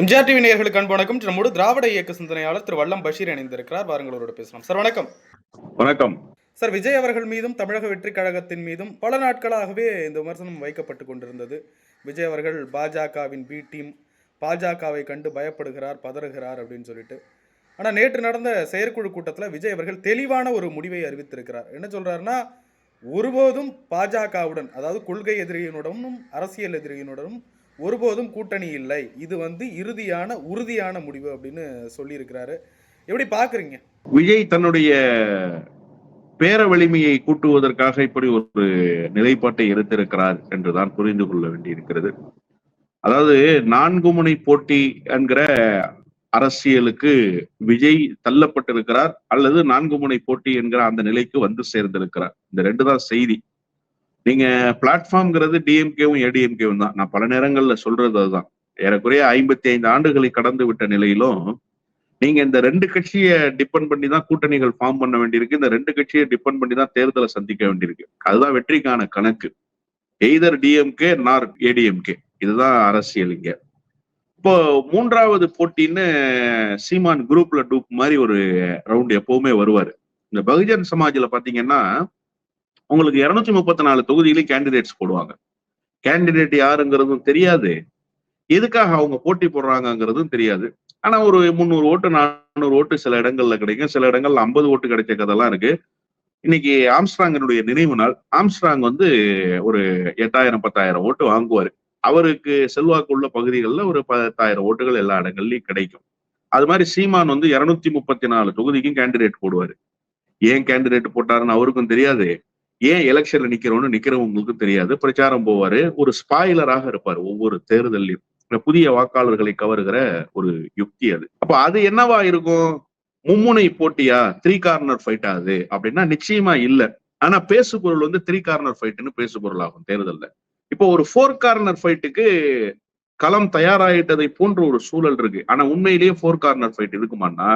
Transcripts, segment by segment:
MGR TV நேயர்களுக்கு அன்பு வணக்கம். நம்மோடு திராவிட இயக்க சிந்தனையாளர் திரு வல்லம் பஷீர் இணைந்திருக்கிறார். வாருங்கள் அவரோட பேசலாம். சார் வணக்கம். வணக்கம். சார் விஜய் அவர்கள் மீதும் தமிழக வெற்றி கழகத்தின் மீதும் பல நாட்களாகவே இந்த விமர்சனம் வைக்கப்பட்டு கொண்டிருந்தது. விஜய் அவர்கள் பாஜகவின் பி டீம் பாஜகவை கண்டு பயப்படுகிறார் பதறுகிறார் அப்படின்னு சொல்லிட்டு. ஆனால் நேற்று நடந்த செயற்குழு கூட்டத்தில் விஜய் அவர்கள் தெளிவான ஒரு முடிவை அறிவித்திருக்கிறார். என்ன சொல்றாருன்னா ஒருபோதும் பாஜகவுடன் அதாவது கொள்கை எதிரியினுடனும் அரசியல் எதிரியினுடனும் ஒருபோதும் கூட்டணி இல்லை. இது வந்து இறுதியான உறுதியான முடிவு அப்படின்னு சொல்லியிருக்கிறாரு. எப்படி பார்க்குறீங்க? விஜய் தன்னுடைய பேர வலிமையை கூட்டுவதற்காக இப்படி ஒரு நிலைப்பாட்டை எடுத்திருக்கிறார் என்றுதான் புரிந்து கொள்ள வேண்டியிருக்கிறது. அதாவது நான்கு முனை போட்டி என்கிற அரசியலுக்கு விஜய் தள்ளப்பட்டிருக்கிறார் அல்லது நான்கு முனை போட்டி என்கிற அந்த நிலைக்கு வந்து சேர்ந்திருக்கிறார். இந்த ரெண்டு தான் செய்தி. நீங்க பிளாட்ஃபார்ம்ங்கிறது டிஎம்கேவும் ஏடிஎம்கேவும் தான். நான் பல நேரங்கள்ல சொல்றது அதுதான். ஏறக்குறைய ஐம்பத்தி ஐந்து ஆண்டுகளை கடந்து விட்ட நிலையிலும் நீங்க இந்த ரெண்டு கட்சியை டிபெண்ட் பண்ணி தான் கூட்டணிகள் ஃபார்ம் பண்ண வேண்டியிருக்கு. இந்த ரெண்டு கட்சியை டிபெண்ட் பண்ணி தான் தேர்தலை சந்திக்க வேண்டியிருக்கு. அதுதான் வெற்றிக்கான கணக்கு. எய்தர் டிஎம்கே நார் ஏடிஎம்கே இதுதான் அரசியல் இங்க. இப்போ மூன்றாவது போட்டின்னு சீமான் குரூப்ல டூப் மாதிரி ஒரு ரவுண்ட் எப்பவுமே வருவாரு. இந்த பகுஜன் சமாஜ்ல பாத்தீங்கன்னா உங்களுக்கு இருநூத்தி முப்பத்தி நாலு தொகுதியிலையும் கேண்டிடேட்ஸ் போடுவாங்க. கேண்டிடேட் யாருங்கிறதும் தெரியாது. எதுக்காக அவங்க போட்டி போடுறாங்கங்கிறதும் தெரியாது. ஆனா ஒரு முந்நூறு ஓட்டு நானூறு ஓட்டு சில இடங்கள்ல கிடைக்கும். சில இடங்கள்ல ஐம்பது ஓட்டு கிடைச்ச கதெல்லாம் இருக்கு. இன்னைக்கு ஆம்ஸ்ட்ராங்கனுடைய நினைவு நாள். ஆம்ஸ்ட்ராங் வந்து ஒரு எட்டாயிரம் பத்தாயிரம் ஓட்டு வாங்குவாரு. அவருக்கு செல்வாக்கு உள்ள பகுதிகளில் ஒரு பத்தாயிரம் ஓட்டுகள் எல்லா இடங்கள்லயும் கிடைக்கும். அது மாதிரி சீமான் வந்து இருநூத்தி முப்பத்தி நாலு தொகுதிக்கும் கேண்டிடேட் போடுவாரு. ஏன் கேண்டிடேட் போட்டாருன்னு அவருக்கும் தெரியாது. ஏன் எலெக்ஷன்ல நிக்கிறோம்னு நிக்கிறவங்களுக்கும் தெரியாது. பிரச்சாரம் போவாரு. ஒரு ஸ்பாயிலராக இருப்பார் ஒவ்வொரு தேர்தலையும் புதிய வாக்காளர்களை கவருகிற ஒரு யுக்தி அது. அப்ப அது என்னவா இருக்கும்? மும்முனை போட்டியா? த்ரீ கார்னர் ஃபைட் ஆகுது அப்படின்னா நிச்சயமா இல்ல. ஆனா பேசு பொருள் வந்து த்ரீ கார்னர் ஃபைட்னு பேசு பொருள் ஆகும் தேர்தல்ல. இப்போ ஒரு ஃபோர் கார்னர் ஃபைட்டுக்கு களம் தயாராயிட்டதை போன்ற ஒரு சூழல் இருக்கு. ஆனா உண்மையிலேயே ஃபோர் கார்னர் ஃபைட் இருக்குமான்னா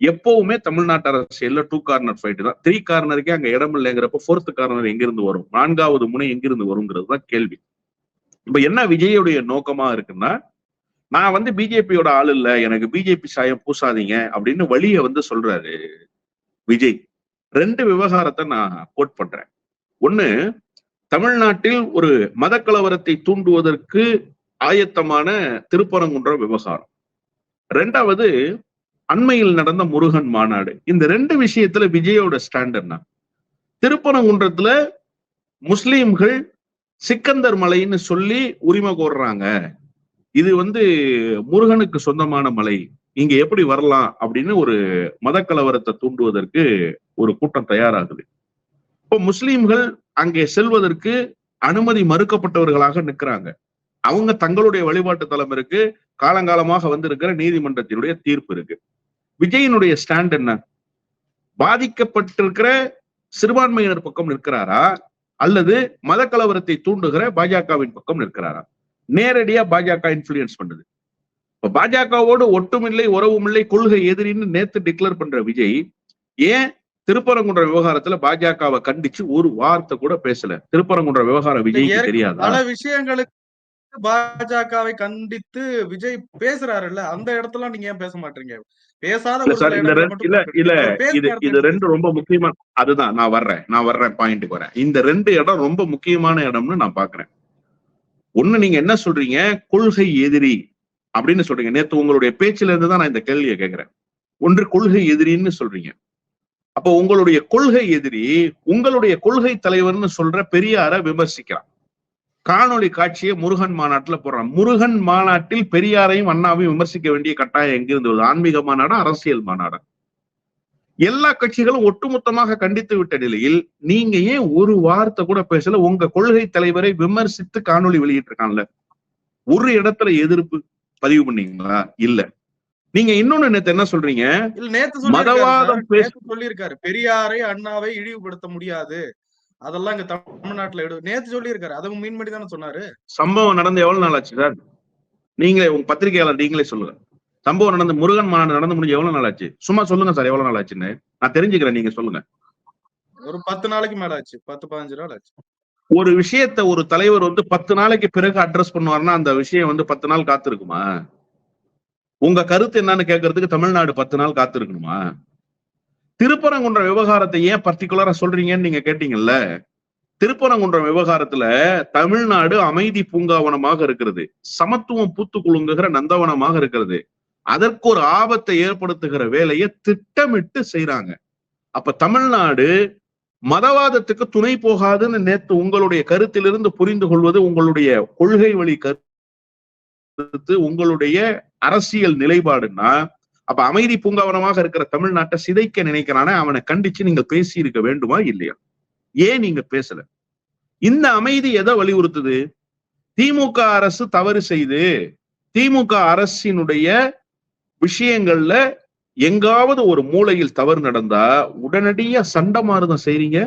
எப்பவுமே தமிழ்நாட்டு அரசியல்ல டூ கார்னர் ஃபைட் தான். த்ரீ கார்னருக்கே அங்க இடம் இல்லைங்கிறப்ப ஃபோர்த் கார்னர் எங்கிருந்து வரும்? நான்காவது முனை எங்கிருந்து வருங்கிறது தான் கேள்வி. இப்ப என்ன விஜயுடைய நோக்கமா இருக்குன்னா நான் வந்து பிஜேபியோட ஆள் இல்ல எனக்கு பிஜேபி சாயம் பூசாதீங்க அப்படின்னு வழிய வந்து சொல்றாரு விஜய். ரெண்டு விவகாரத்தை நான் கோட் பண்றேன். ஒண்ணு தமிழ்நாட்டில் ஒரு மத கலவரத்தை தூண்டுவதற்கு ஆயத்தமான திருப்பரங்குன்ற விவகாரம். ரெண்டாவது அண்மையில் நடந்த முருகன் மாநாடு. இந்த ரெண்டு விஷயத்துல விஜயோட ஸ்டாண்ட் என்ன? திருப்பரங்குன்றத்துல முஸ்லீம்கள் சிக்கந்தர் மலைன்னு சொல்லி உரிமை கோர்றாங்க. இது வந்து முருகனுக்கு சொந்தமான மலை. இங்க எப்படி வரலாம் அப்படின்னு ஒரு மத கலவரத்தை தூண்டுவதற்கு ஒரு கூட்டம் தயாராகுது. இப்போ முஸ்லீம்கள் அங்கே செல்வதற்கு அனுமதி மறுக்கப்பட்டவர்களாக நிற்கிறாங்க அவங்க தங்களுடைய வழிபாட்டு தலம் இருக்கு. காலங்காலமாக வந்திருக்கிற நீதிமன்றத்தினுடைய தீர்ப்பு இருக்கு. விஜயனுடைய ஸ்டாண்ட் என்ன? பாதிக்கப்பட்டிருக்கிற சிறுபான்மையினர் பக்கம் நிற்கிறாரா? அல்லது மத கலவரத்தை தூண்டுகிற பாஜகவின் பக்கம் நிற்கிறாரா? நேரடியா பாஜக இன்ஃபுளுயன்ஸ் பண்ணுது. இப்ப பாஜகவோடு ஒட்டுமில்லை உறவுமில்லை கொள்கை எதிரின்னு நேத்து டிக்ளேர் பண்ற விஜய் ஏன் திருப்பரங்குன்ற விவகாரத்துல பாஜகவை கண்டிச்சு ஒரு வார்த்தை கூட பேசல? திருப்பரங்குன்ற விவகாரம் விஜய்க்கு தெரியாதா? பல விஷயங்களுக்கு பாஜகவை கண்டித்து விஜய் பேசுறாருல்ல அந்த இடத்துல நீங்க ஏன் பேச மாட்டீங்க? பேசாத இல்ல இது ரெண்டு ரொம்ப முக்கியமான அதுதான் நான் வர்றேன் நான் வர்றேன் பாயிண்ட்டுக்கு வரேன். இந்த ரெண்டு இடம் ரொம்ப முக்கியமான இடம்னு நான் பாக்குறேன் ஒண்ணு நீங்க என்ன சொல்றீங்க? கொள்கை எதிரி அப்படின்னு சொல்றீங்க. நேத்து உங்களுடைய பேச்சுல இருந்து தான் நான் இந்த கேள்வியை கேட்கிறேன். ஒன்று கொள்கை எதிரின்னு சொல்றீங்க. அப்போ உங்களுடைய கொள்கை எதிரி உங்களுடைய கொள்கை தலைவர்னு சொல்ற பெரியார விமர்சிக்கிறான் காணொளி காட்சியை முருகன் மாநாட்டுல போடுறான். முருகன் மாநாட்டில் பெரியாரையும் அண்ணாவையும் விமர்சிக்க வேண்டிய கட்டாயம் எங்கிருந்து வருது? ஆன்மீக மாநாடா அரசியல் மாநாடா? எல்லா கட்சிகளும் ஒட்டுமொத்தமாக கண்டித்து விட்ட நிலையில் நீங்க ஏன் ஒரு வார்த்தை கூட பேசல? உங்க கொள்கை தலைவரை விமர்சித்து காணொளி வெளியிட்டிருக்கான்ல. ஒரு இடத்துல எதிர்ப்பு பதிவு பண்ணீங்களா? இல்ல. நீங்க இன்னொன்னு நேத்து என்ன சொல்றீங்க? மதவாதம் சொல்லியிருக்காரு. பெரியாரை அண்ணாவை இழிவுபடுத்த முடியாது. அதெல்லாம் இங்க தமிழ்நாட்டுல எடு நேத்து சொல்லியிருக்காரு. அதுவும் மீன்மடி தானே சொன்னாரு. சம்பவம் நடந்து எவ்வளவு நாள் ஆச்சு சார்? நீங்களே உங்க பத்திரிகையாளர் நீங்களே சொல்லுங்க. சம்பவம் நடந்து முருகன் மாநாடு நடந்து முடிஞ்சு எவ்வளவு நாள் ஆச்சு? சும்மா சொல்லுங்க சார் எவ்வளவு நாள் ஆச்சுன்னு. நான் தெரிஞ்சுக்கிறேன் நீங்க சொல்லுங்க. ஒரு பத்து நாளைக்கு மேல ஆச்சு. பத்து பதினஞ்சு நாள் ஆச்சு. ஒரு விஷயத்த ஒரு தலைவர் வந்து பத்து நாளைக்கு பிறகு அட்ரஸ் பண்ணுவாருன்னா அந்த விஷயம் வந்து பத்து நாள் காத்திருக்குமா? உங்க கருத்து என்னன்னு கேட்கறதுக்கு தமிழ்நாடு பத்து நாள் காத்திருக்கணுமா? திருப்பரங்குன்ற விவகாரத்தை ஏன் பர்டிகுலரா சொல்றீங்கன்னு நீங்க கேட்டீங்கல்ல? திருப்பரங்குன்றம் விவகாரத்துல தமிழ்நாடு அமைதி பூங்காவனமாக இருக்கிறது. சமத்துவம் பூத்து குலுங்குகிற நந்தவனமாக இருக்கிறது. அதற்கு ஒரு ஆபத்தை ஏற்படுத்துகிற வேலையை திட்டமிட்டு செய்றாங்க. அப்ப தமிழ்நாடு மதவாதத்துக்கு துணை போகாதுன்னு நேத்து உங்களுடைய கருத்திலிருந்து புரிந்து கொள்வது உங்களுடைய கொள்கை வழி கருத்து உங்களுடைய அரசியல் நிலைப்பாடுன்னா அப்ப அமைதி பூங்காவனமாக இருக்கிற தமிழ்நாட்டை சிதைக்க நினைக்கிறானே அவனை கண்டிச்சு நீங்க பேசி இருக்க வேண்டுமா இல்லையா? ஏன் நீங்க பேசல? இந்த அமைதி எதை வலியுறுத்துது? திமுக அரசு தவறு செய்து திமுக அரசினுடைய விஷயங்கள்ல எங்காவது ஒரு மூலையில் தவறு நடந்தா உடனடியா சண்டை மாறுதான் செய்றீங்க?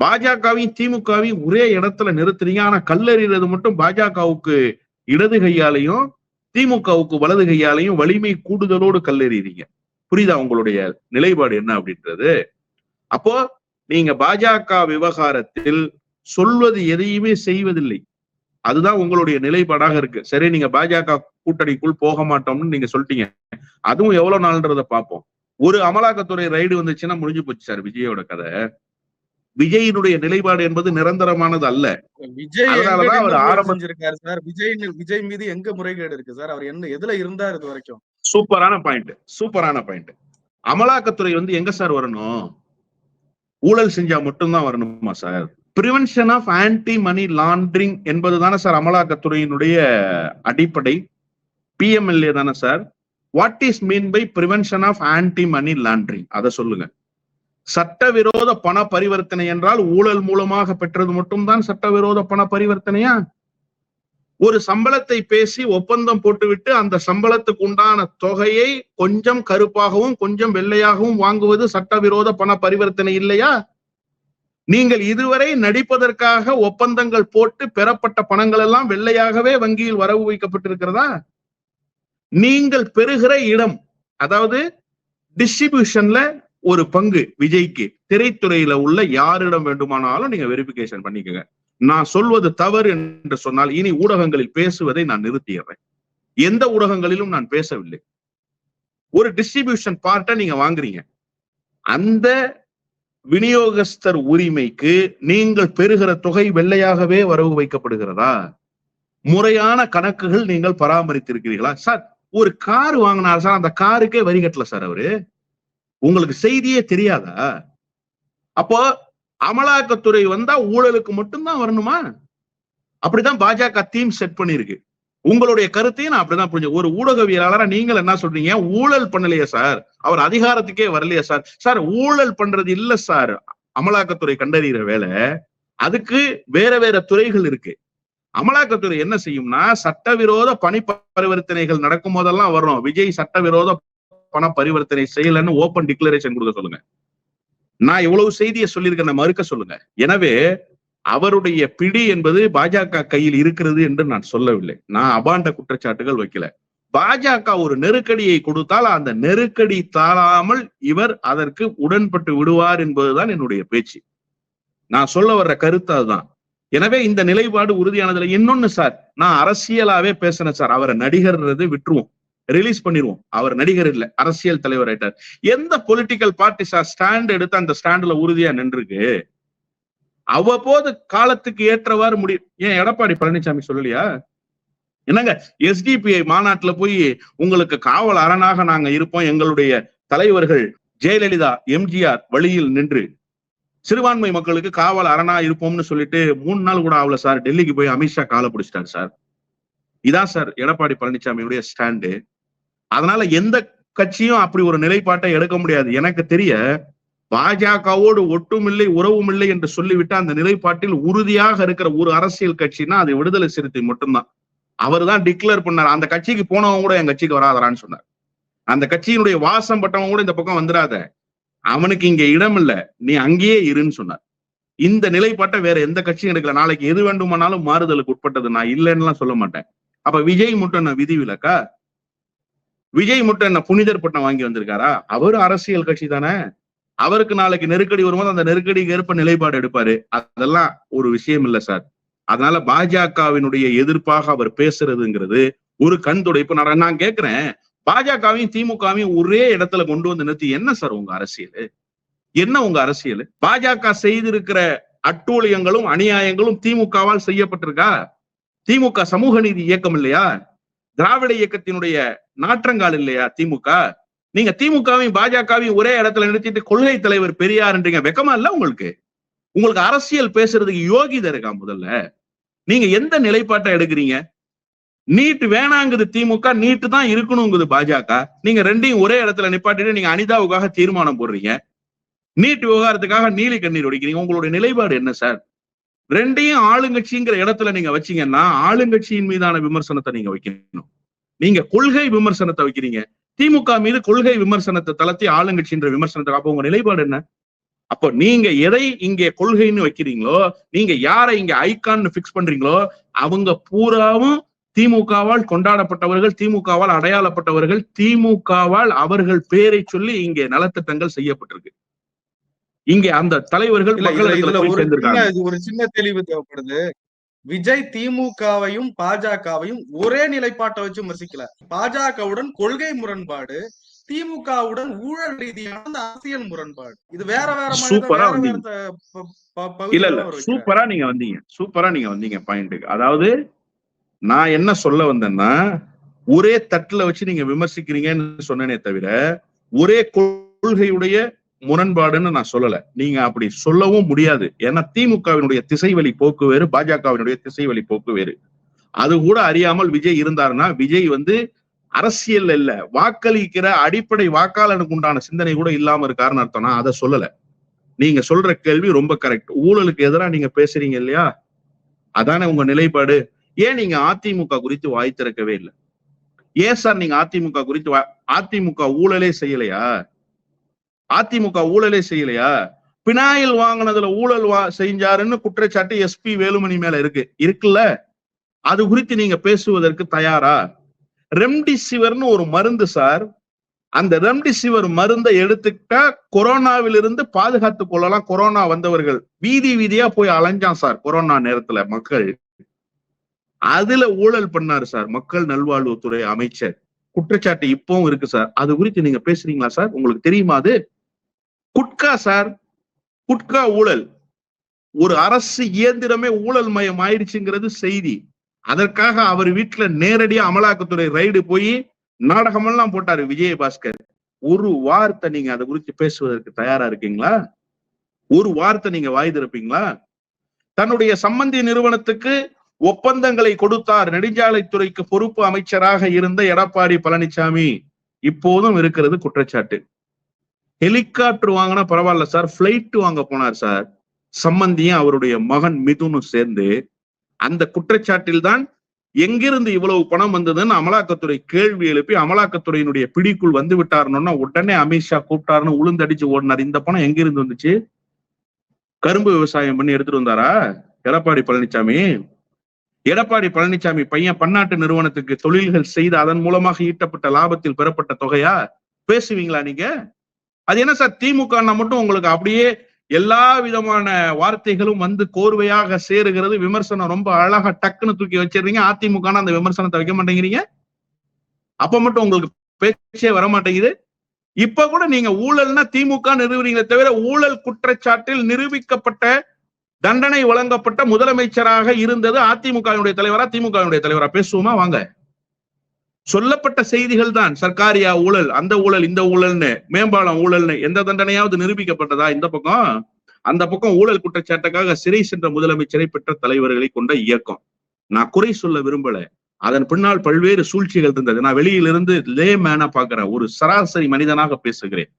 பாஜகவையும் திமுகவையும் ஒரே இடத்துல நிறுத்துறீங்க. ஆனா கல்லறிறது மட்டும் பாஜகவுக்கு இடது கையாலையும் திமுகவுக்கு வலது கையாலையும் வலிமை கூடுதலோடு கல்லெறிறீங்க புரியுதா உங்களுடைய நிலைப்பாடு என்ன அப்படின்றது? அப்போ நீங்க பாஜக விவகாரத்தில் சொல்வது எதையுமே செய்வதில்லை. அதுதான் உங்களுடைய நிலைப்பாடாக இருக்கு. சரி நீங்க பாஜக கூட்டணிக்குள் போக மாட்டோம்னு நீங்க சொல்லிட்டீங்க. அதுவும் எவ்வளவு நாள்ன்றத பார்ப்போம். ஒரு அமலாக்கத்துறை ரைடு வந்துச்சுன்னா முடிஞ்சு போச்சு சார் விஜயோட கதை. விஜயினுடைய நிலைப்பாடு என்பது நிரந்தரமானது அல்ல. விஜய் அதனாலதான் அவர் முறைகேடு ஆரம்ப- செஞ்சிருக்காரு சார். விஜய் விஜய் மீது எங்க முறைகேடு இருக்கு சார்? அவர் என்ன எதுல இருந்தார் இது வரைக்கும்? சூப்பரான பாயிண்ட் சூப்பரான பாயிண்ட் அமலாக்கத்துறை வந்து எங்க சார் வரணும்? ஊழல் செஞ்சா மட்டும்தான் வரணுமா sir? Prevention of anti money laundering என்பது தானே சார் அமலாக்கத்துறையினுடைய அடிப்படை. பிஎம்எல்ஏ தானே sir? What is mean by prevention of anti money laundering அதை சொல்லுங்க. சட்டவிரோத பண பரிவர்த்தனை என்றால் ஊழல் மூலமாக பெற்றது மட்டும்தான் சட்டவிரோத பண பரிவர்த்தனையா? ஒரு சம்பளத்தை பேசி ஒப்பந்தம் போட்டுவிட்டு அந்த சம்பளத்துக்கு உண்டான தொகையை கொஞ்சம் கருப்பாகவும் கொஞ்சம் வெள்ளையாகவும் வாங்குவது சட்டவிரோத பண பரிவர்த்தனை இல்லையா? நீங்கள் இதுவரை நடிப்பதற்காக ஒப்பந்தங்கள் போட்டு பெறப்பட்ட பணங்கள் எல்லாம் வெள்ளையாகவே வங்கியில் வரவு வைக்கப்பட்டிருக்கிறதா? நீங்கள் பெறுகிற இடம் அதாவது டிஸ்ட்ரிபியூஷன்ல ஒரு பங்கு விஜய்க்கு திரைத்துறையில உள்ள யாரிடம் வேண்டுமானாலும் நீங்க வெரிபிகேஷன் பண்ணிக்கங்க. நான் சொல்வது தவறு என்று சொன்னால் இனி ஊடகங்களில் பேசுவதை நான் நிறுத்திடுறேன். எந்த ஊடகங்களிலும் நான் பேசவில்லை. ஒரு டிஸ்ட்ரிபியூஷன் பார்ட்டை நீங்க வாங்குறீங்க. அந்த விநியோகஸ்தர் உரிமைக்கு நீங்கள் பெறுகிற தொகை வெள்ளையாகவே வரவு வைக்கப்படுகிறதா? முறையான கணக்குகள் நீங்கள் பராமரித்திருக்கிறீர்களா? சார் ஒரு கார் வாங்கினார் சார் அந்த காருக்கே வரி கட்டல சார் அவரு. உங்களுக்கு செய்தியே தெரியாதா? அப்போ அமலாக்கத்துறை வந்தா ஊழலுக்கு மட்டும்தான் வரணுமா? அப்படிதான் பாஜக தீம் செட் பண்ணிருக்கு உங்களுடைய கருத்தையும் நான் அப்படிதான் புரிஞ்சு ஒரு ஊடகவியலாளரா நீங்கள் என்ன சொல்றீங்க? ஊழல் பண்ணலையா சார். அவர் அதிகாரத்துக்கே வரலையா சார். சார் ஊழல் பண்றது இல்ல சார். அமலாக்கத்துறை கண்டறிகிற வேலை அதுக்கு வேற வேற துறைகள் இருக்கு. அமலாக்கத்துறை என்ன செய்யும்னா சட்டவிரோத பணி பரிவர்த்தனைகள் நடக்கும் போதெல்லாம் வரும் விஜய் சட்டவிரோத பண பரிவர்த்தனை செய்யலன்னு ஓபன் டிக்ளரேஷன் கொடுக்க சொல்லுங்க. நான் இவ்வளவு செய்தியை சொல்லியிருக்கேன் மறுக்க சொல்லுங்க. எனவே அவருடைய பிடி என்பது பாஜக கையில் இருக்கிறது என்று நான் சொல்லவில்லை. நான் அபாண்ட குற்றச்சாட்டுகள் வைக்கல. பாஜக ஒரு நெருக்கடியை கொடுத்தால் அந்த நெருக்கடி தாழாமல் இவர் அதற்கு உடன்பட்டு விடுவார் என்பதுதான் என்னுடைய பேச்சு. நான் சொல்ல வர்ற கருத்து அதுதான். எனவே இந்த நிலைப்பாடு உறுதியானதுல இன்னொன்னு சார் நான் அரசியலாவே பேசுறேன் சார். அவரை நடிகர்ன்றது விட்டுருவோம். ரிலீஸ் பண்ணிடுவோம் அவர் நடிகர் இல்ல அரசியல் தலைவர் ஆயிட்டார். எந்த பொலிட்டிக்கல் பார்ட்டி சார் ஸ்டாண்ட் எடுத்து அந்த ஸ்டாண்ட்ல உறுதியா நின்றுருக்கு? அவ்வப்போது காலத்துக்கு ஏற்றவாறு முடியும் ஏன் எடப்பாடி பழனிசாமி சொல்லலையா? என்னங்க எஸ்டிபிஐ மாநாட்டுல போய் உங்களுக்கு காவல் அரணாக நாங்க இருப்போம். எங்களுடைய தலைவர்கள் ஜெயலலிதா எம்ஜிஆர் வழியில் நின்று சிறுபான்மை மக்களுக்கு காவல் அரணா இருப்போம்னு சொல்லிட்டு மூணு நாள் கூட ஆகல சார். டெல்லிக்கு போய் அமித்ஷா காலை பிடிச்சிட்டாரு சார். இதான் சார் எடப்பாடி பழனிசாமியுடைய ஸ்டாண்டு அதனால எந்த கட்சியும் அப்படி ஒரு நிலைப்பாட்டை எடுக்க முடியாது. எனக்கு தெரிய பாஜகவோடு ஒட்டுமில்லை உறவும் இல்லை என்று சொல்லிவிட்டு அந்த நிலைப்பாட்டில் உறுதியாக இருக்கிற ஒரு அரசியல் கட்சினா அது விடுதலை சிறுத்தை மட்டும்தான். அவர் தான் டிக்ளேர் பண்ணார். அந்த கட்சிக்கு போனவங்க கூட என் கட்சிக்கு வராதரான்னு சொன்னார். அந்த கட்சியினுடைய வாசம் பட்டவங்க கூட இந்த பக்கம் வந்துடாத அவனுக்கு இங்க இடம் இல்ல நீ அங்கேயே இருன்னு சொன்னார். இந்த நிலைப்பாட்டை வேற எந்த கட்சியும் எடுக்கல. நாளைக்கு எது வேண்டுமானாலும் மாறுதலுக்கு உட்பட்டது. நான் இல்லைன்னுலாம் சொல்ல மாட்டேன். அப்ப விஜய் மட்டும் நான் விதி விலக்கா விஜய் மட்டும் என்ன புனிதர் பட்டம் வாங்கி வந்திருக்காரா? அவரு அரசியல் கட்சி தானே. அவருக்கு நாளைக்கு நெருக்கடி வரும்போது அந்த நெருக்கடிக்கு ஏற்ப நிலைப்பாடு எடுப்பாரு. அதெல்லாம் ஒரு விஷயம் இல்ல சார். அதனால பாஜகவினுடைய எதிர்ப்பாக அவர் பேசுறதுங்கிறது ஒரு கண் துடைப்பு. நான் நான் கேட்கிறேன் பாஜகவையும் திமுகவையும் ஒரே இடத்துல கொண்டு வந்து நிறுத்தி என்ன சார் உங்க அரசியல்? என்ன உங்க அரசியல்? பாஜக செய்திருக்கிற அட்டூழியங்களும் அநியாயங்களும் திமுகவால் செய்யப்பட்டிருக்கா? திமுக சமூக நீதி இயக்கம் இல்லையா? திராவிட இயக்கத்தினுடைய நாற்றங்கால் இல்லையா திமுக? நீங்க திமுகவையும் பாஜகவையும் ஒரே இடத்துல நிறுத்திட்டு கொள்கை தலைவர் பெரியார்ன்றீங்க வெக்கமா இல்ல உங்களுக்கு? உங்களுக்கு அரசியல் பேசுறதுக்கு யோகிதை இருக்கா முதல்ல. நீங்க எந்த நிலைப்பாட்டை எடுக்கிறீங்க? நீட் வேணாங்குது திமுக நீட்டு தான் இருக்கணுங்குது பாஜக. நீங்க ரெண்டையும் ஒரே இடத்துல நிப்பாட்டிட்டு நீங்க அனிதாவுக்காக தீர்மானம் போடுறீங்க. நீட் விவகாரத்துக்காக நீலி கண்ணீர் ஒடிக்கிறீங்க. உங்களுடைய நிலைப்பாடு என்ன சார்? ரெண்டையும் ஆளுங்கட்சிங்கிற இடத்துல நீங்க வச்சீங்கன்னா ஆளுங்கட்சியின் மீதான விமர்சனத்தை நீங்க வைக்கணும். நீங்க கொள்கை விமர்சனத்தை வைக்கிறீங்க. திமுக மீது கொள்கை விமர்சனத்தை தளர்த்தி ஆளுங்கட்சின்ற விமர்சனத்தை அப்ப உங்க நிலைப்பாடு என்ன? அப்போ நீங்க எதை இங்கே கொள்கைன்னு வைக்கிறீங்களோ நீங்க யாரை இங்க ஐகான்னு பிக்ஸ் பண்றீங்களோ அவங்க பூராவும் திமுகவால் கொண்டாடப்பட்டவர்கள் திமுகவால் அடையாளப்பட்டவர்கள் திமுகவால் அவர்கள் பேரை சொல்லி இங்கே நலத்திட்டங்கள் செய்யப்பட்டிருக்கு. இங்கே அந்த தலைவர்கள் ஒரு சின்ன தெளிவு தேவைப்படுது. விஜய் திமுகவையும் பாஜகவையும் ஒரே நிலைப்பாட்டை வச்சு விமர்சிக்கல. பாஜகவுடன் கொள்கை முரண்பாடு திமுகவுடன் ஊழல் ரீதியான அரசியல் முரண்பாடு. இது வேற வேற சூப்பரா இல்ல இல்ல. சூப்பரா நீங்க வந்தீங்க. சூப்பரா நீங்க வந்தீங்க பாயிண்ட்டுக்கு. அதாவது நான் என்ன சொல்ல வந்தேன்னா ஒரே தட்டுல வச்சு நீங்க விமர்சிக்கிறீங்கன்னு சொன்னேனே தவிர ஒரே கொள்கையுடைய முரண்பாடுன்னு நான் சொல்லல. நீங்க அப்படி சொல்லவும் முடியாது. ஏன்னா திமுகவினுடைய திசைவழி போக்கு வேறு பாஜகவினுடைய திசைவழி போக்கு வேறு. அது கூட அறியாமல் விஜய் இருந்தாருன்னா விஜய் வந்து அரசியல் இல்ல. வாக்களிக்கிற அடிப்படை வாக்காளனுக்கு உண்டான சிந்தனை கூட இல்லாம இருக்காருன்னு அர்த்தம். நான் அதை சொல்லல. நீங்க சொல்ற கேள்வி ரொம்ப கரெக்ட் ஊழலுக்கு எதிராக நீங்க பேசுறீங்க இல்லையா? அதானே உங்க நிலைப்பாடு. ஏன் நீங்க அதிமுக குறித்து வாய் திறக்கவே இல்லை? ஏன் சார் நீங்க அதிமுக குறித்து வா- அதிமுக ஊழலே செய்யலையா? அதிமுக ஊழலே செய்யலையா? பினாயில் வாங்கினதுல ஊழல் வா செஞ்சாருன்னு குற்றச்சாட்டு எஸ்பி வேலுமணி மேல இருக்கு. இருக்குல்ல? அது குறித்து நீங்க பேசுவதற்கு தயாரா? ரெம்டிசிவர்னு ஒரு மருந்து சார் அந்த ரெம்டிசிவர் மருந்தை எடுத்துக்கிட்டா கொரோனாவிலிருந்து பாதுகாத்துக் கொள்ளலாம். கொரோனா வந்தவர்கள். வீதி வீதியா போய் அலைஞ்சான் சார் கொரோனா நேரத்துல மக்கள். அதுல ஊழல் பண்ணாரு சார் மக்கள் நல்வாழ்வுத்துறை அமைச்சர். குற்றச்சாட்டு இப்பவும் இருக்கு சார். அது குறித்து நீங்க பேசுறீங்களா சார்? உங்களுக்கு தெரியுமா அது? குட்கா சார் குட்கா ஊழல். ஒரு அரசு இயந்திரமே ஊழல் மயம் ஆயிடுச்சுங்கிறது செய்தி. அதற்காக அவர் வீட்டுல நேரடியா அமலாக்கத்துறை ரைடு போய் நாடகமெல்லாம் போட்டாரு விஜயபாஸ்கர். ஒரு வார்த்தை நீங்க அதை குறித்து பேசுவதற்கு தயாரா இருக்கீங்களா? ஒரு வார்த்தை நீங்க வாய் திறப்பீங்களா? தன்னுடைய சம்பந்தி நிறுவனத்துக்கு ஒப்பந்தங்களை கொடுத்தார் நெடுஞ்சாலைத்துறைக்கு பொறுப்பு அமைச்சராக இருந்த எடப்பாடி பழனிசாமி இப்போதும் இருக்கிறது குற்றச்சாட்டு. ஹெலிகாப்டர் வாங்கினா பரவாயில்ல சார். பிளைட் வாங்க போனார் சார். சம்பந்தியும் அவருடைய மகன் மிதுனும் சேர்ந்து அந்த குற்றச்சாட்டில் தான் எங்கிருந்து இவ்வளவு பணம் வந்ததுன்னு அமலாக்கத்துறை கேள்வி எழுப்பி அமலாக்கத்துறையினுடைய பிடிக்குள் வந்து விட்டாருன்னா உடனே அமித்ஷா கூப்பிட்டாருன்னு உளுந்தடிச்சு ஓடினார். இந்த பணம் எங்கிருந்து வந்துச்சு? கரும்பு விவசாயம் பண்ணி எடுத்துட்டு வந்தாரா? எடப்பாடி பழனிசாமி எடப்பாடி பழனிசாமி பையன் பன்னாட்டு நிறுவனத்துக்கு தொழில்கள் செய்து அதன் மூலமாக ஈட்டப்பட்ட லாபத்தில் பெறப்பட்ட தொகையா? பேசுவீங்களா நீங்க? அது என்ன சார் திமுக மட்டும் உங்களுக்கு அப்படியே எல்லா விதமான வார்த்தைகளும் வந்து கோர்வையாக சேருகிறது. விமர்சனம் ரொம்ப அழகா டக்குன்னு தூக்கி வச்சிடுறீங்க. அதிமுக அந்த விமர்சனத்தை வைக்க மாட்டேங்கிறீங்க. அப்ப மட்டும் உங்களுக்கு பேச்சே வர மாட்டேங்குது இப்ப கூட நீங்க ஊழல்னா திமுக நிறுவனீங்களே தவிர ஊழல் குற்றச்சாட்டில் நிரூபிக்கப்பட்ட தண்டனை வழங்கப்பட்ட முதலமைச்சராக இருந்தது அதிமுகவினுடைய தலைவரா திமுகவினுடைய தலைவரா. பேசுவோமா? வாங்க. சொல்லப்பட்ட செய்திகள் தான் சர்க்காரியா ஊழல் அந்த ஊழல் இந்த ஊழல்னு மேம்பாலம் ஊழல்னு எந்த தண்டனையாவது நிரூபிக்கப்பட்டதா இந்த பக்கம்? அந்த பக்கம் ஊழல் குற்றச்சாட்டுக்காக சிறை சென்ற முதலமைச்சரை பெற்ற தலைவர்களை கொண்ட இயக்கம். நான் குறை சொல்ல விரும்பல. அதன் பின்னால் பல்வேறு சூழ்ச்சிகள் இருந்தது. நான் வெளியிலிருந்து லே மேனா பாக்குறேன் ஒரு சராசரி மனிதனாக பேசுகிறேன்.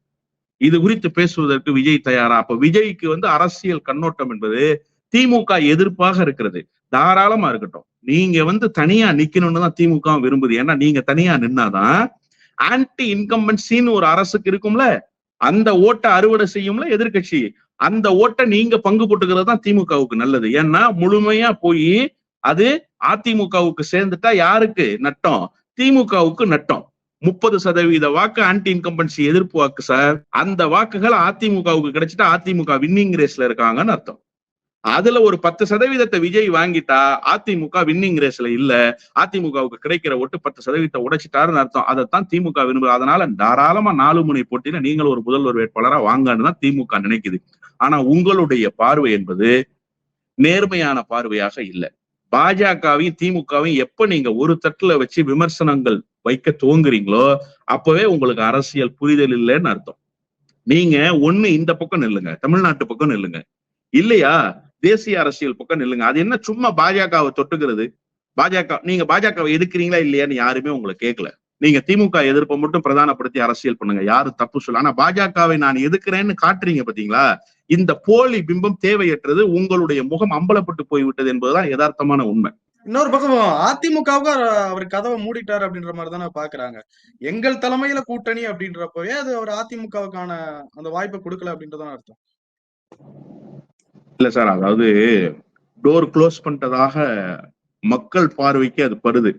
இது குறித்து பேசுவதற்கு விஜய் தயாரா? அப்ப விஜய்க்கு வந்து அரசியல் கண்ணோட்டம் என்பது திமுக எதிர்ப்பாக இருக்கிறது. தாராளமா இருக்கட்டும். நீங்க வந்து தனியா நிக்கணும்னு தான் திமுக விரும்புது. ஏன்னா நீங்க தனியா நின்னாதான் ஆன்டி இன்கம்பன்சின்னு ஒரு அரசுக்கு இருக்கும்ல அந்த ஓட்டை அறுவடை செய்யும்ல எதிர்க்கட்சி. அந்த ஓட்டை நீங்க பங்கு போட்டுக்கிறது தான் திமுகவுக்கு நல்லது. ஏன்னா முழுமையா போய் அது அதிமுகவுக்கு சேர்ந்துட்டா யாருக்கு நட்டம்? திமுகவுக்கு நட்டம். முப்பது சதவீத வாக்கு ஆன்டி இன்கம்பன்சி எதிர்ப்பு வாக்கு சார் அந்த வாக்குகள் அதிமுகவுக்கு கிடைச்சிட்டா அதிமுக வின்னிங் ரேஸ்ல இருக்காங்கன்னு அர்த்தம். அதுல ஒரு பத்து சதவீதத்தை விஜய் வாங்கிட்டா அதிமுக வின்னிங் ரேஸ்ல இல்ல. அதிமுகவுக்கு கிடைக்கிற ஒட்டு பத்து சதவீதத்தை உடைச்சிட்டாருன்னு அர்த்தம். அதைத்தான் திமுக விரும்புது. அதனால தாராளமா நாலு முனை போட்டியில நீங்கள் ஒரு முதல்வர் வேட்பாளரா வாங்கன்னு தான் திமுக நினைக்குது. ஆனா உங்களுடைய பார்வை என்பது நேர்மையான பார்வையாக இல்ல. பாஜகவையும் திமுகவையும் எப்ப நீங்க ஒரு தட்டுல வச்சு விமர்சனங்கள் வைக்க துவங்குறீங்களோ அப்பவே உங்களுக்கு அரசியல் புரிதல் இல்லைன்னு அர்த்தம். நீங்க ஒண்ணு இந்த பக்கம் நில்லுங்க. தமிழ்நாட்டு பக்கம் நில்லுங்க. இல்லையா? தேசிய அரசியல் பக்கம் நில்லுங்க. அது என்ன சும்மா பாஜகவை தொட்டுக்கிறது? பாஜக நீங்க பாஜகவை எதிர்க்கிறீங்களா இல்லையான்னு யாருமே உங்களை கேட்கல நீங்க திமுக எதிர்ப்பை மட்டும் பிரதானப்படுத்தி அரசியல் பண்ணுங்க. யாரு தப்பு சொல்ல ஆனா பாஜகவை நான் எதுக்குறேன்னு காட்டுறீங்க பாத்தீங்களா? இந்த போலி பிம்பம் தேவையற்றது. உங்களுடைய முகம் அம்பலப்பட்டு போய்விட்டது என்பதுதான் யதார்த்தமான உண்மை. இன்னொரு பக்கம் அதிமுகவுக்கு அவர் கதவை மூடிட்டார் அப்படின்ற மாதிரி தானே பாக்குறாங்க. எங்கள் தலைமையில கூட்டணி அப்படின்றப்பவே அது அவர் அதிமுகவுக்கான அந்த வாய்ப்பை கொடுக்கல அப்படின்றதான் அர்த்தம். இல்ல சார் அதாவது டோர் க்ளோஸ் பண்ணிட்டதாக மக்கள் பார்வைக்கு அது படுது.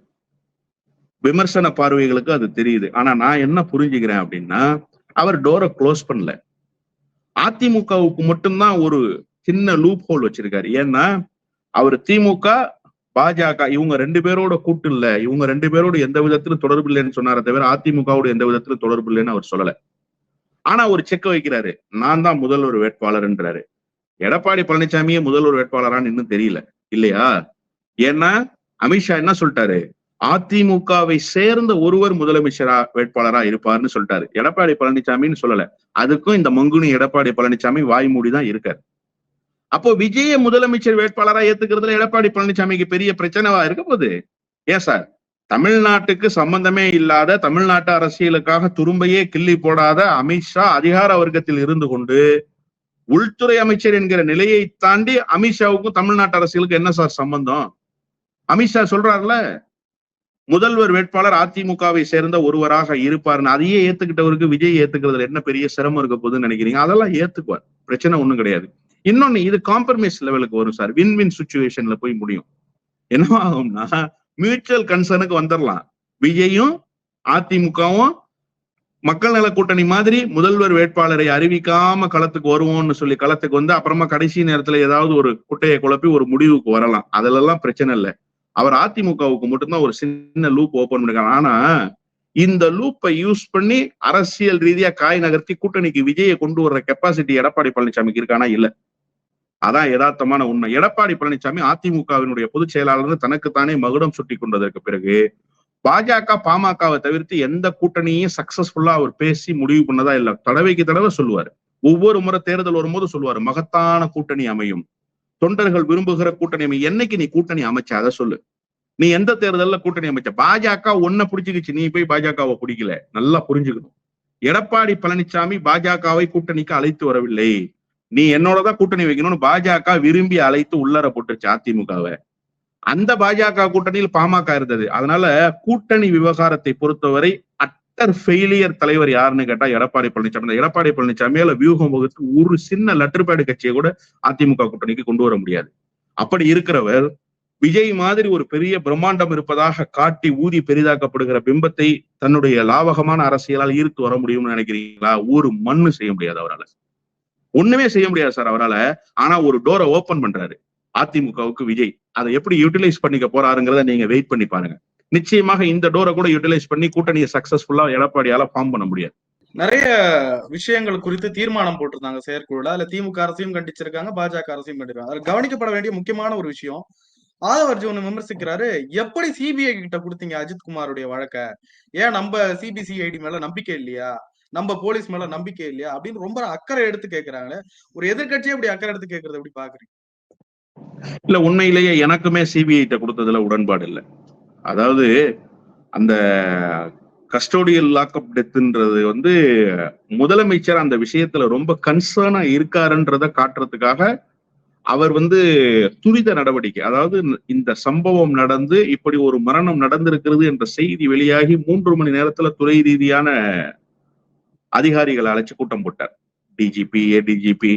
விமர்சன பார்வைகளுக்கு அது தெரியுது. ஆனா நான் என்ன புரிஞ்சுக்கிறேன் அப்படின்னா அவர் டோரை க்ளோஸ் பண்ணல. அதிமுகவுக்கு மட்டும்தான் ஒரு சின்ன லூப் ஹோல் வச்சிருக்காரு. ஏன்னா அவர் திமுக பாஜக இவங்க ரெண்டு பேரோட கூட்டு இல்ல. இவங்க ரெண்டு பேரோட எந்த விதத்திலும் தொடர்பு இல்லைன்னு சொன்னாரே தவிர அதிமுகவோட எந்த விதத்திலும் தொடர்பு இல்லைன்னு அவர் சொல்லல. ஆனா ஒரு செக் வைக்கிறாரு. நான் தான் முதல்வர் வேட்பாளர்ன்றாரு. எடப்பாடி பழனிசாமியே முதல்வர் வேட்பாளரான்னு இன்னும் தெரியல. இல்லையா? ஏன்னா அமித்ஷா என்ன சொல்லிட்டாரு? அதிமுகவை சேர்ந்த ஒருவர் முதலமைச்சரா வேட்பாளரா இருப்பார்னு சொல்லிட்டாரு. எடப்பாடி பழனிசாமின்னு சொல்லல. அதுக்கும் இந்த மங்குனி எடப்பாடி பழனிசாமி வாய் மூடிதான் இருக்காரு. அப்போ விஜய முதலமைச்சர் வேட்பாளரா ஏத்துக்கிறதுல எடப்பாடி பழனிசாமிக்கு பெரிய பிரச்சனைவா இருக்க போகுது? ஏன் சார்? தமிழ்நாட்டுக்கு சம்பந்தமே இல்லாத தமிழ்நாட்டு அரசியலுக்காக துரும்பையே கிள்ளி போடாத அமித்ஷா அதிகார வர்க்கத்தில் இருந்து கொண்டு உள்துறை அமைச்சர் என்கிற நிலையை தாண்டி அமித்ஷாவுக்கும் தமிழ்நாட்டு அரசியலுக்கு என்ன சார் சம்பந்தம்? அமித்ஷா சொல்றாருல முதல்வர் வேட்பாளர் அதிமுகவை சேர்ந்த ஒருவராக இருப்பார்னு அதையே ஏத்துக்கிட்டவருக்கு விஜய் ஏத்துக்கிறதுல என்ன பெரிய சிரமம் இருக்க போகுதுன்னு நினைக்கிறீங்க? அதெல்லாம் ஏத்துக்குவார் பிரச்சனை ஒண்ணும் கிடையாது. இன்னொன்னு இது காம்ப்ரமைஸ் லெவலுக்கு வரும் சார் வின் வின் சுச்சுவேஷன்ல போய் முடியும். என்ன ஆகும்னா மியூச்சுவல் கன்சர்னுக்கு வந்துடலாம் விஜயும் அதிமுகவும் மக்கள் நல கூட்டணி மாதிரி முதல்வர் வேட்பாளரை அறிவிக்காம களத்துக்கு வருவோம்னு சொல்லி களத்துக்கு வந்து அப்புறமா கடைசி நேரத்துல ஏதாவது ஒரு குட்டையை குழப்பி ஒரு முடிவுக்கு வரலாம். அதுல எல்லாம் பிரச்சனை இல்லை. அவர் அதிமுகவுக்கு மட்டும்தான் ஒரு சின்ன லூப் ஓபன் பண்ணிருக்காங்க ஆனா இந்த லூப்பை யூஸ் பண்ணி அரசியல் ரீதியா காய் நகர்த்தி கூட்டணிக்கு விஜயை கொண்டு வர்ற கெப்பாசிட்டி எடப்பாடி பழனிசாமிக்கு இருக்கானா இல்ல. அதான் யதார்த்தமான உண்மை. எடப்பாடி பழனிசாமி அதிமுகவினுடைய பொதுச் செயலாளர் தனக்குத்தானே மகுடம் சுட்டி கொண்டதற்கு பிறகு பாஜக பாமகவை தவிர்த்து எந்த கூட்டணியும் சக்சஸ்ஃபுல்லா அவர் பேசி முடிவு பண்ணதா இல்ல. தடவைக்கு தடவை சொல்லுவாரு. ஒவ்வொரு முறை தேர்தல் வரும்போது சொல்லுவாரு மகத்தான கூட்டணி அமையும். தொண்டர்கள் விரும்புகிற கூட்டணி அமையும். என்னைக்கு நீ கூட்டணி அமைச்ச? அதை சொல்லு. நீ எந்த தேர்தல்ல கூட்டணி அமைச்ச? பாஜக ஒன்ன பிடிச்சிக்கிச்சு. நீ போய் பாஜகவை பிடிக்கல. நல்லா புரிஞ்சுக்கணும். எடப்பாடி பழனிசாமி பாஜகவை கூட்டணிக்கு அழைத்து வரவில்லை. நீ என்னோடதான் கூட்டணி வைக்கணும்னு பாஜக விரும்பி அழைத்து உள்ளர போட்டுருச்சு அதிமுகவை. அந்த பாஜக கூட்டணியில் பாமக இருந்தது. அதனால கூட்டணி விவகாரத்தை பொறுத்தவரை அட்டர் ஃபெயிலியர் தலைவர் யாருன்னு கேட்டா எடப்பாடி பழனிசாமி எடப்பாடி பழனிசாமியால வியூகம் வகுத்து ஒரு சின்ன லெட்டர்பேடு கட்சியை கூட அதிமுக கூட்டணிக்கு கொண்டு வர முடியாது. அப்படி இருக்கிறவர் விஜய் மாதிரி ஒரு பெரிய பிரம்மாண்டம் இருப்பதாக காட்டி ஊதி பெரிதாக்கப்படுகிற பிம்பத்தை தன்னுடைய லாபகமான அரசியலால் ஈர்த்து வர முடியும்னு நினைக்கிறீங்களா? ஒரு மண்ணு செய்ய முடியாது அவரால். ஒண்ணுமே செய்ய முடியாது சார் அவரால். ஆனா ஒரு டோரை ஓபன் பண்றாரு. அதிமுகவுக்கு விஜய். அதை எப்படி யூட்டிலைஸ் பண்ணிக்க போறாருங்கிறத நீங்க வெயிட் பண்ணி பாருங்க. நிச்சயமாக இந்த டோரை கூட யூட்டிலைஸ் பண்ணி கூட்டணியை சக்சஸ்ஃபுல்லா எடப்பாடியால ஃபார்ம் பண்ண முடியாது. நிறைய விஷயங்கள் குறித்து தீர்மானம் போட்டிருந்தாங்க செயற்குழுல. அதுல திமுக அரசையும் கண்டிச்சிருக்காங்க பாஜக அரசையும் கண்டிருக்காங்க. அதுல கவனிக்கப்பட வேண்டிய முக்கியமான ஒரு விஷயம் ஆதவர்ஜி ஒண்ணு விமர்சிக்கிறாரு எப்படி சிபிஐ கிட்ட கொடுத்தீங்க அஜித் குமாருடைய வழக்க? ஏன் நம்ம சிபிசிஐடி மேல நம்பிக்கை இல்லையா? நம்ம போலீஸ் மேல நம்பிக்கை இல்லையா? அப்படின்னு ரொம்ப அக்கறை எடுத்து கேக்குறாங்க ஒரு எதிர்கட்சியே இப்படி அக்கறை எடுத்து கேக்குறது எப்படி பாக்குறீங்க? இல்ல உண்மையிலேயே எனக்குமே சிபிஐ கொடுத்ததுல உடன்பாடு இல்லை. அதாவது அந்த கஸ்டோடியல் லாக்அப் டெத்துன்றது வந்து முதலமைச்சர் அந்த விஷயத்துல ரொம்ப கன்சர்னா இருக்காருன்றத காட்டுறதுக்காக அவர் வந்து துரித நடவடிக்கை அதாவது இந்த சம்பவம் நடந்து இப்படி ஒரு மரணம் நடந்திருக்கிறது என்ற செய்தி வெளியாகி மூன்று மணி நேரத்துல துறை ரீதியான அதிகாரிகளை அழைச்சு கூட்டம் போட்டார். டிஜிபி ஏடிஜிபி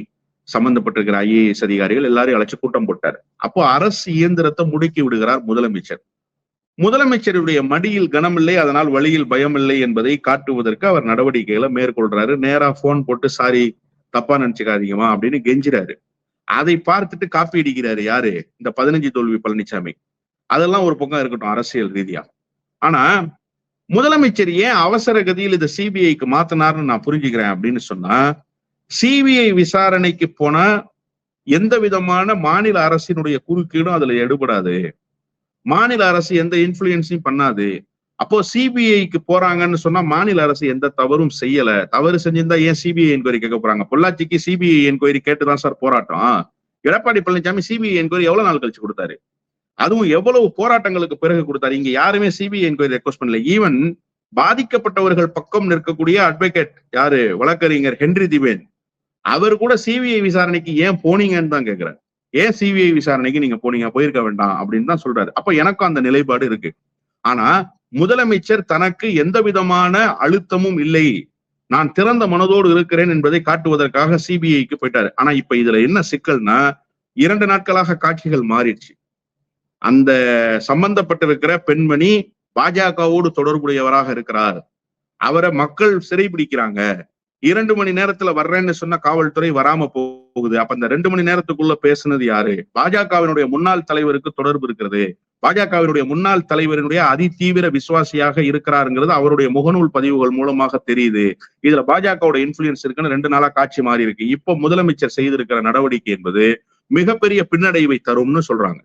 சம்பந்தப்பட்டிருக்கிற ஐஏஎஸ் அதிகாரிகள் எல்லாரையும் அழைச்சு கூட்டம் போட்டார். அப்போ அரசு இயந்திரத்தை முடுக்கி விடுகிறார் முதலமைச்சர். முதலமைச்சருடைய மடியில் கனமில்லை அதனால் வழியில் பயம் இல்லை என்பதை காட்டுவதற்கு அவர் நடவடிக்கைகளை மேற்கொள்றாரு. நேரா போன் போட்டு சாரி தப்பா நினைச்சுக்காதீங்கம்மா அப்படின்னு கெஞ்சிறாரு. அதை பார்த்துட்டு காப்பி அடிக்கிறாரு யாரு? இந்த பதினஞ்சு தோல்வி பழனிசாமி அதெல்லாம் ஒரு பக்கம் இருக்கட்டும் அரசியல் ரீதியா. ஆனா முதலமைச்சர் ஏன் அவசர கதியில் இதை சிபிஐக்கு மாத்தினார்னு நான் புரிஞ்சுக்கிறேன் அப்படின்னு சொன்னா சிபிஐ விசாரணைக்கு போனா எந்த விதமான மாநில அரசினுடைய குறுக்கீடும் அதுல எடுபடாது. மாநில அரசு எந்த இன்ஃபுளுயன்ஸையும் பண்ணாது. அப்போ சிபிஐக்கு போறாங்கன்னு சொன்னா மாநில அரசு எந்த தவறும் செய்யல. தவறு செஞ்சிருந்தா ஏன் சிபிஐ என்கொயரி கேட்க போறாங்க? பொள்ளாச்சிக்கு சிபிஐ என்கொயரி கேட்டுதான் சார் போராட்டம். எடப்பாடி பழனிசாமி சிபிஐ என்கொயரி எவ்வளவு நாள் கழிச்சு கொடுத்தாரு? அதுவும் எவ்வளவு போராட்டங்களுக்கு பிறகு கொடுத்தாரு? இங்க யாருமே சிபிஐ என்கொயரி ரெக்வஸ்ட் பண்ணல. ஈவன் பாதிக்கப்பட்டவர்கள் பக்கம் நிற்கக்கூடிய அட்வொகேட் யாரு? வழக்கறிஞர் ஹென்றி திவேன். அவர் கூட சிபிஐ விசாரணைக்கு ஏன் போனீங்கன்னு தான் கேக்குறாரு. ஏன் சிபிஐ விசாரணைக்கு நீங்க போனீங்க? போயிருக்க வேண்டாம் அப்படின்னு தான் சொல்றாரு. அப்ப எனக்கும் அந்த நிலைப்பாடு இருக்கு. ஆனா முதலமைச்சர் தனக்கு எந்த விதமான அழுத்தமும் இல்லை. நான் திறந்த மனதோடு இருக்கிறேன் என்பதை காட்டுவதற்காக சிபிஐக்கு போயிட்டாரு. ஆனா இப்ப இதுல என்ன சிக்கல்னா இரண்டு நாட்களாக காட்சிகள் மாறிடுச்சு. அந்த சம்பந்தப்பட்டிருக்கிற பெண்மணி பாஜகவோடு தொடர்புடையவராக இருக்கிறார். அவரை மக்கள் சிறைபிடிக்கிறாங்க. இரண்டு மணி நேரத்துல வர்றேன்னு சொன்ன காவல்துறை வராம போகுது. அப்ப அந்த ரெண்டு மணி நேரத்துக்குள்ள பேசுனது யாரு? பாஜகவினுடைய முன்னாள் தலைவருக்கு தொடர்பு இருக்கிறது. பாஜகவினுடைய முன்னாள் தலைவரினுடைய அதிதீவிர விசுவாசியாக இருக்கிறாருங்கிறது அவருடைய முகநூல் பதிவுகள் மூலமாக தெரியுது. இதுல பாஜகவோட இன்ஃபுளுயன்ஸ் இருக்குன்னு ரெண்டு நாளா காட்சி மாறி இருக்கு. இப்ப முதலமைச்சர் செய்திருக்கிற நடவடிக்கை என்பது மிகப்பெரிய பின்னடைவை தரும்னு சொல்றாங்க.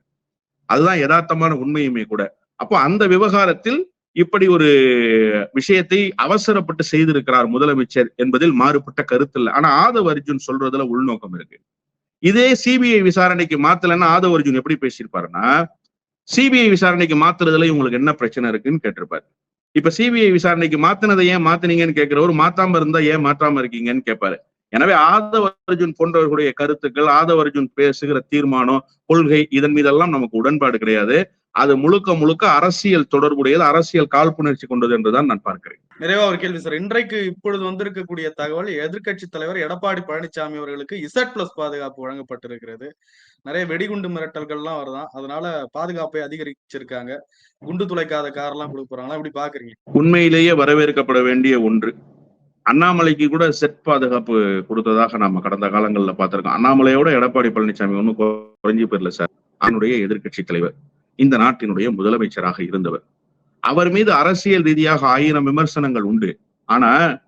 அதுதான் யதார்த்தமான உண்மையுமே கூட. அப்போ அந்த விவகாரத்தில் இப்படி ஒரு விஷயத்தை அவசரப்பட்டு செய்திருக்கிறார் முதலமைச்சர் என்பதில் மாறுபட்ட கருத்து இல்லை. ஆனா ஆதவ அர்ஜுன் சொல்றதுல உள்நோக்கம் இருக்கு. இதே சிபிஐ விசாரணைக்கு மாத்தலன்னா ஆதவ அர்ஜுன் எப்படி பேசியிருப்பாருன்னா சிபிஐ விசாரணைக்கு மாத்துறதுல இவங்களுக்கு என்ன பிரச்சனை இருக்குன்னு கேட்டிருப்பாரு. இப்ப சிபிஐ விசாரணைக்கு மாத்தினதை ஏன் மாத்தினீங்கன்னு கேட்கிறவர் மாத்தாம இருந்தா ஏன் மாற்றாம இருக்கீங்கன்னு கேட்பாரு. எனவே ஆதவ அர்ஜுன் போன்றவர்களுடைய கருத்துக்கள் ஆதவ அர்ஜுன் பேசுகிற தீர்மானம் கொள்கை இதன் மீதெல்லாம் நமக்கு உடன்பாடு கிடையாது. அது முழுக்க முழுக்க அரசியல் தொடர்புடையது அரசியல் காழ்ப்புணர்ச்சி கொண்டது என்றுதான் நான் பார்க்கிறேன். நிறைவா ஒரு கேள்வி சார். இன்றைக்கு இப்பொழுது வந்திருக்கக்கூடிய தகவல் எதிர்க்கட்சி தலைவர் எடப்பாடி பழனிசாமி அவர்களுக்கு இசட் பிளஸ் பாதுகாப்பு வழங்கப்பட்டிருக்கிறது. நிறைய வெடிகுண்டு மிரட்டல்கள்லாம் வருதான். அதனால பாதுகாப்பை அதிகரிச்சிருக்காங்க. குண்டு துளைக்காத காரெல்லாம் கொடுக்க போறாங்களா எப்படி பாக்குறீங்க உண்மையிலேயே வரவேற்கப்பட வேண்டிய ஒன்று. அண்ணாமலைக்கு கூட செட் பாதுகாப்பு கொடுத்ததாக நாம கடந்த காலங்கள்ல பார்த்திருக்கோம். அண்ணாமலையோட எடப்பாடி பழனிசாமி ஒன்றும் குறைஞ்சு போயிடல சார். அவனுடைய எதிர்க்கட்சி தலைவர். இந்த நாட்டினுடைய முதலமைச்சராக இருந்தவர். அவர் மீது அரசியல் ரீதியாக ஆயிரம் விமர்சனங்கள் உண்டு. ஆனா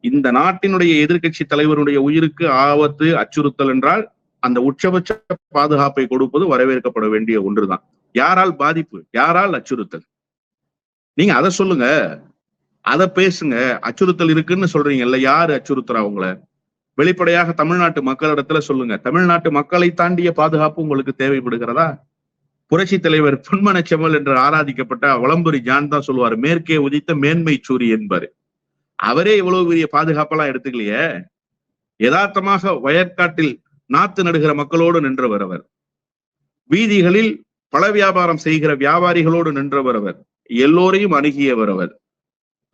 இந்த நாட்டினுடைய எதிர்க்கட்சி தலைவருடைய உயிருக்கு ஆபத்து அச்சுறுத்தல் என்றால் அந்த உச்சபட்ச பாதுகாப்பை கொடுப்பது வரவேற்கப்பட வேண்டிய ஒன்றுதான். யாரால் பாதிப்பு? யாரால் அச்சுறுத்தல்? நீங்க அதை சொல்லுங்க. அதை பேசுங்க. அச்சுறுத்தல் இருக்குன்னு சொல்றீங்கல்ல யாரு அச்சுறுத்துறா உங்களை? வெளிப்படையாக தமிழ்நாட்டு மக்களிடத்துல சொல்லுங்க. தமிழ்நாட்டு மக்களை தாண்டிய பாதுகாப்பு உங்களுக்கு தேவைப்படுகிறதா? புரட்சி தலைவர் பொன்மன செம்மல் என்று ஆராதிக்கப்பட்ட வளம்புரி ஜான் தான் சொல்லுவார் மேற்கே உதித்த மேன்மை சூரி என்பாரு. அவரே இவ்வளவு பெரிய பாதுகாப்பெல்லாம் எடுத்துக்கலையே. யதார்த்தமாக வயற்காட்டில் நாத்து நடுகிற மக்களோடு நின்றவர் அவர். வீதிகளில் பல வியாபாரம் செய்கிற வியாபாரிகளோடு நின்றவர் அவர். எல்லோரையும் அணுகியவர் அவர்.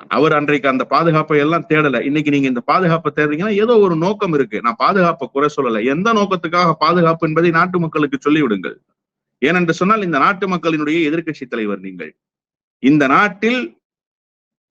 அவர் அன்றைக்கு அந்த பாதுகாப்பை எல்லாம் தேடல. இன்னைக்கு நீங்க இந்த பாதுகாப்பை தேடுறீங்கன்னா ஏதோ ஒரு நோக்கம் இருக்கு. நான் பாதுகாப்பை குறை சொல்லல. எந்த நோக்கத்துக்காக பாதுகாப்பு என்பதை நாட்டு மக்களுக்கு சொல்லிவிடுங்கள். ஏனென்று சொன்னால் இந்த நாட்டு மக்களினுடைய எதிர்க்கட்சி தலைவர் நீங்கள். இந்த நாட்டில்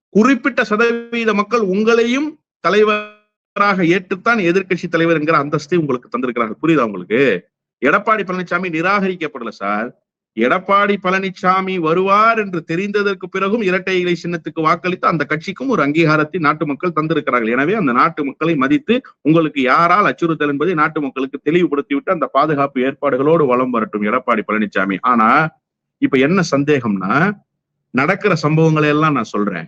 குறிப்பிட்ட சதவீத மக்கள் உங்களையும் தலைவராக ஏற்றுத்தான் எதிர்க்கட்சி தலைவர் என்கிற அந்தஸ்தை உங்களுக்கு தந்திருக்கிறார்கள். புரியுதா உங்களுக்கு? எடப்பாடி பழனிசாமி நிராகரிக்கப்படல சார். எடப்பாடி பழனிசாமி வருவார் என்று தெரிந்ததற்கு பிறகும் இரட்டை இலை சின்னத்துக்கு வாக்களித்து அந்த கட்சிக்கும் ஒரு அங்கீகாரத்தை நாட்டு மக்கள் தந்திருக்கிறார்கள். எனவே அந்த நாட்டு மக்களை மதித்து உங்களுக்கு யாரால் அச்சுறுத்தல் என்பதை நாட்டு மக்களுக்கு தெளிவுபடுத்திவிட்டு அந்த பாதுகாப்பு ஏற்பாடுகளோடு வளம் வரட்டும் எடப்பாடி பழனிசாமி ஆனா இப்ப என்ன சந்தேகம்னா நடக்கிற சம்பவங்களை எல்லாம் நான் சொல்றேன்.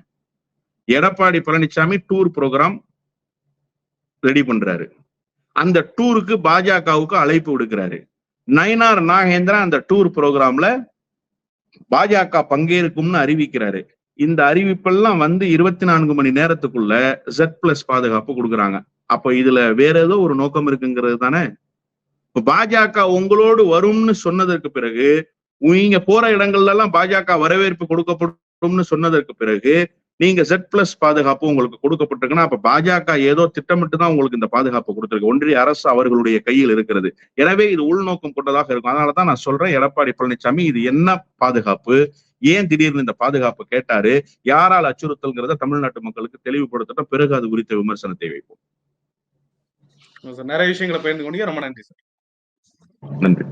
Edappadi Palaniswami tour program ready பண்றாரு. அந்த டூருக்கு பாஜகவுக்கு அழைப்பு விடுக்கிறாரு. நயனார் நாகேந்திரா அந்த டூர் ப்ரோக்ராம்ல பாஜக பங்கேற்கும்னு அறிவிக்கிறாரு. இந்த அறிவிப்பெல்லாம் வந்து இருபத்தி நான்கு மணி நேரத்துக்குள்ள ஜெட் பிளஸ் பாதுகாப்பு கொடுக்குறாங்க. அப்ப இதுல வேற ஏதோ ஒரு நோக்கம் இருக்குங்கிறது தானே? பாஜக உங்களோடு வரும்னு சொன்னதற்கு பிறகு நீங்க போற இடங்கள்ல எல்லாம் பாஜக வரவேற்பு கொடுக்கப்படும் சொன்னதற்கு பிறகு நீங்க ஜெட் பிளஸ் பாதுகாப்பு உங்களுக்கு கொடுக்கப்பட்டிருக்குன்னா அப்ப பாஜக ஏதோ திட்டமிட்டு தான் உங்களுக்கு இந்த பாதுகாப்பு கொடுத்திருக்கு. ஒன்றிய அரசு அவர்களுடைய கையில் இருக்கிறது. எனவே இது உள்நோக்கம் கொண்டதாக இருக்கும். அதனாலதான் நான் சொல்றேன் எடப்பாடி பழனிசாமி இது என்ன பாதுகாப்பு? ஏன் திடீர்னு இந்த பாதுகாப்பு கேட்டாரு? யாரால் அச்சுறுத்தல்ங்கிறத தமிழ்நாட்டு மக்களுக்கு தெளிவுபடுத்தட்டும். பிறகு அது குறித்த விமர்சனத்தை வைப்போம். நிறைய விஷயங்களை பகிர்ந்து கொண்டீங்க. ரொம்ப நன்றி சார். நன்றி.